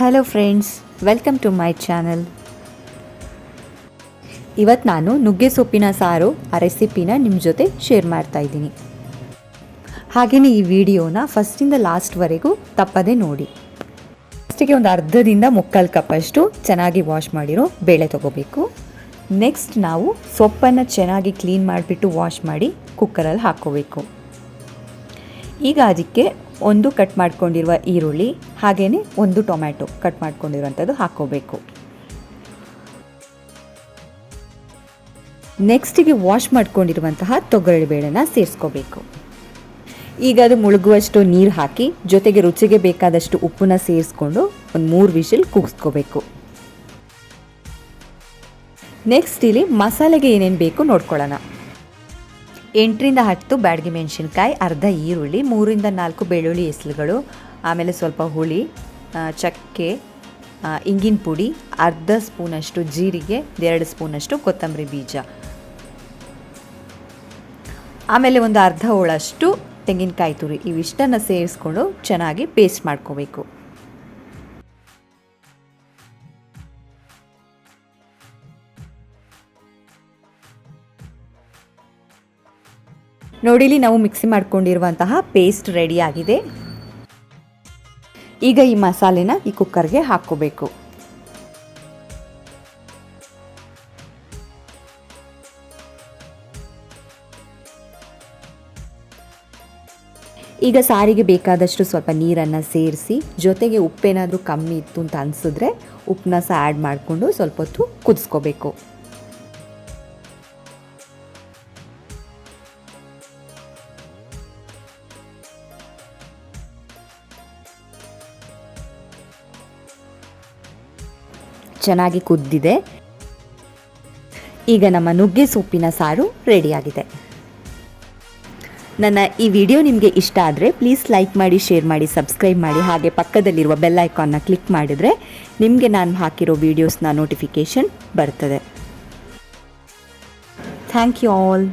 Hello friends welcome to my channel ಇವತ್ತು ನಾನು ನುಗ್ಗೆ ಸೊಪ್ಪಿನ ಸಾರು, ಆ ರೆಸಿಪಿನ ನಿಮ್ಮ ಜೊತೆ ಶೇರ್ ಮಾಡ್ತಾ ಇದ್ದೀನಿ. ಹಾಗೆಯೇ ಈ ವಿಡಿಯೋನ ಫಸ್ಟಿಂದ ಲಾಸ್ಟ್ವರೆಗೂ ತಪ್ಪದೇ ನೋಡಿ. ಫಸ್ಟಿಗೆ ಒಂದು ಅರ್ಧದಿಂದ ಮುಕ್ಕಾಲು ಕಪ್ಪಷ್ಟು ಚೆನ್ನಾಗಿ ವಾಶ್ ಮಾಡಿರೋ ಬೇಳೆ ತೊಗೋಬೇಕು. ನೆಕ್ಸ್ಟ್ ನಾವು ಸೊಪ್ಪನ್ನು ಚೆನ್ನಾಗಿ ಕ್ಲೀನ್ ಮಾಡಿಬಿಟ್ಟು ವಾಶ್ ಮಾಡಿ ಕುಕ್ಕರಲ್ಲಿ ಹಾಕ್ಕೋಬೇಕು ಈಗ ಅದಕ್ಕೆ ಒಂದು ಕಟ್ ಮಾಡ್ಕೊಂಡಿರುವ ಈರುಳ್ಳಿ ಹಾಗೆಯೇ ಒಂದು ಟೊಮ್ಯಾಟೊ ಕಟ್ ಮಾಡ್ಕೊಂಡಿರುವಂಥದ್ದು ಹಾಕ್ಕೋಬೇಕು. ನೆಕ್ಸ್ಟಿಗೆ ವಾಶ್ ಮಾಡ್ಕೊಂಡಿರುವಂತಹ ತೊಗರಿ ಬೇಳೆನ ಸೇರಿಸ್ಕೋಬೇಕು. ಈಗ ಅದು ಮುಳುಗುವಷ್ಟು ನೀರು ಹಾಕಿ, ಜೊತೆಗೆ ರುಚಿಗೆ ಬೇಕಾದಷ್ಟು ಉಪ್ಪನ್ನ ಸೇರಿಸ್ಕೊಂಡು ಒಂದು ಮೂರು ವಿಷಲ್ ಕೂಗಿಸ್ಕೋಬೇಕು ನೆಕ್ಸ್ಟ್ ಇಲ್ಲಿ ಮಸಾಲೆಗೆ ಏನೇನು ಬೇಕು ನೋಡ್ಕೊಳ್ಳೋಣ. ಎಂಟರಿಂದ ಹತ್ತು ಬ್ಯಾಡಗಿ ಮೆಣಸಿನ್ಕಾಯಿ, ಅರ್ಧ ಈರುಳ್ಳಿ, ಮೂರಿಂದ ನಾಲ್ಕು ಬೆಳ್ಳುಳ್ಳಿ ಎಸಳುಗಳು ಆಮೇಲೆ ಸ್ವಲ್ಪ ಹುಳಿ ಚಕ್ಕೆ ಇಂಗಿನ ಪುಡಿ, ಅರ್ಧ ಸ್ಪೂನಷ್ಟು ಜೀರಿಗೆ, ಎರಡು ಸ್ಪೂನಷ್ಟು ಕೊತ್ತಂಬರಿ ಬೀಜ. ಆಮೇಲೆ ಒಂದು ಅರ್ಧ ಹೋಳಷ್ಟು ತೆಂಗಿನಕಾಯಿ ತುರಿ. ಇವಿಷ್ಟನ್ನು ಸೇರಿಸ್ಕೊಂಡು ಚೆನ್ನಾಗಿ ಪೇಸ್ಟ್ ಮಾಡ್ಕೋಬೇಕು. ನೋಡಿಲಿ ನಾವು ಮಿಕ್ಸಿ ಮಾಡ್ಕೊಂಡಿರುವಂತಹ ಪೇಸ್ಟ್ ರೆಡಿ ಆಗಿದೆ. ಈಗ ಈ ಮಸಾಲೆನ ಈ ಕುಕ್ಕರ್ಗೆ ಹಾಕೋಬೇಕು ಈಗ ಸಾರಿಗೆ ಬೇಕಾದಷ್ಟು ಸ್ವಲ್ಪ ನೀರನ್ನು ಸೇರಿಸಿ, ಜೊತೆಗೆ ಉಪ್ಪೇನಾದರೂ ಕಮ್ಮಿ ಇತ್ತು ಅಂತ ಅನಿಸಿದ್ರೆ ಉಪ್ಪನ್ನ ಸಹ ಆ್ಯಡ್ ಮಾಡಿಕೊಂಡು ಸ್ವಲ್ಪ ಹೊತ್ತು ಕುದಿಸ್ಕೋಬೇಕು. ಚೆನ್ನಾಗಿ ಕುದ್ದಿದೆ. ಈಗ ನಮ್ಮ ನುಗ್ಗೆ ಸೊಪ್ಪಿನ ಸಾರು ರೆಡಿಯಾಗಿದೆ. ನನ್ನ ಈ ವಿಡಿಯೋ ನಿಮಗೆ ಇಷ್ಟ ಆದರೆ ಪ್ಲೀಸ್ ಲೈಕ್ ಮಾಡಿ, ಶೇರ್ ಮಾಡಿ, ಸಬ್ಸ್ಕ್ರೈಬ್ ಮಾಡಿ, ಹಾಗೆ ಪಕ್ಕದಲ್ಲಿರುವ ಬೆಲ್ ಐಕಾನ್ನ ಕ್ಲಿಕ್ ಮಾಡಿದರೆ ನಿಮಗೆ ನಾನು ಹಾಕಿರೋ ವಿಡಿಯೋಸ್ನ ನೋಟಿಫಿಕೇಷನ್ ಬರ್ತದೆ. Thank you all.